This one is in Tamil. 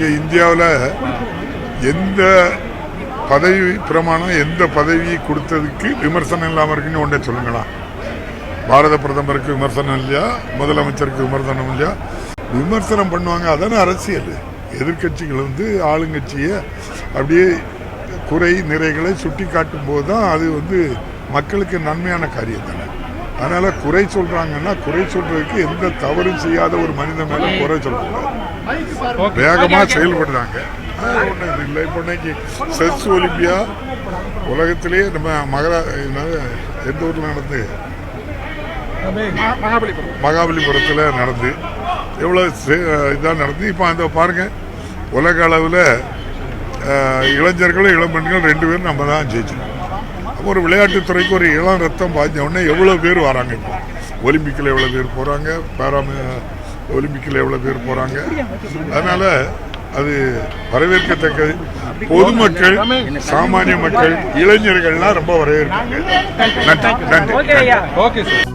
இங்கே இந்தியாவில் எந்த பதவி பிரமாணம் எந்த பதவி கொடுத்ததுக்கு விமர்சனம் இல்லாமல் இருக்குன்னு ஒன்றே சொல்லுங்களா பாரத பிரதமருக்கு விமர்சனம் இல்லையா? முதலமைச்சருக்கு விமர்சனம் இல்லையா? விமர்சனம் பண்ணுவாங்க. அதான அரசியல். எதிர்க்கட்சிகள் வந்து ஆளுங்கட்சியை அப்படியே குறை நிறைகளை சுட்டி காட்டும் போது தான் அது வந்து மக்களுக்கு நன்மையான காரியம் தானே அதனால குறை சொல்றாங்கன்னா குறை சொல்றதுக்கு எந்த தவறும் செய்யாத ஒரு மனிதன் மேல குறை சொல்லக்கூடாது வேகமா செயல்படுறாங்க. இல்லை. இப்போ இன்னைக்கு செஸ் ஒலிம்பியா உலகத்திலேயே நம்ம மகரா எந்த ஊர்ல நடந்து? மகாபலிபுரத்தில் நடந்து. எவ்வளோ இதாக நடந்து? இப்போ அந்த பாருங்க உலக அளவில் இளைஞர்களும் இளம்பெண்கள் ரெண்டு பேரும் நம்ம தான் ஜெயிச்சிருக்கோம். ஒரு விளையாட்டுத்துறைக்கு ஒரு இளம் ரத்தம் பாய்ஞ்ச உடனே எவ்வளோ பேர் வராங்க இப்போ? ஒலிம்பிக்கில் எவ்வளோ பேர் போகிறாங்க பேராம ஒலிம்பிக்கில் எவ்வளோ பேர் போகிறாங்க அதனால் அது வரவேற்கத்தக்கது பொதுமக்கள் சாமானிய மக்கள் இளைஞர்கள்லாம் ரொம்ப வரவேற்காங்க நன்றி நன்றி ஓகே சார்.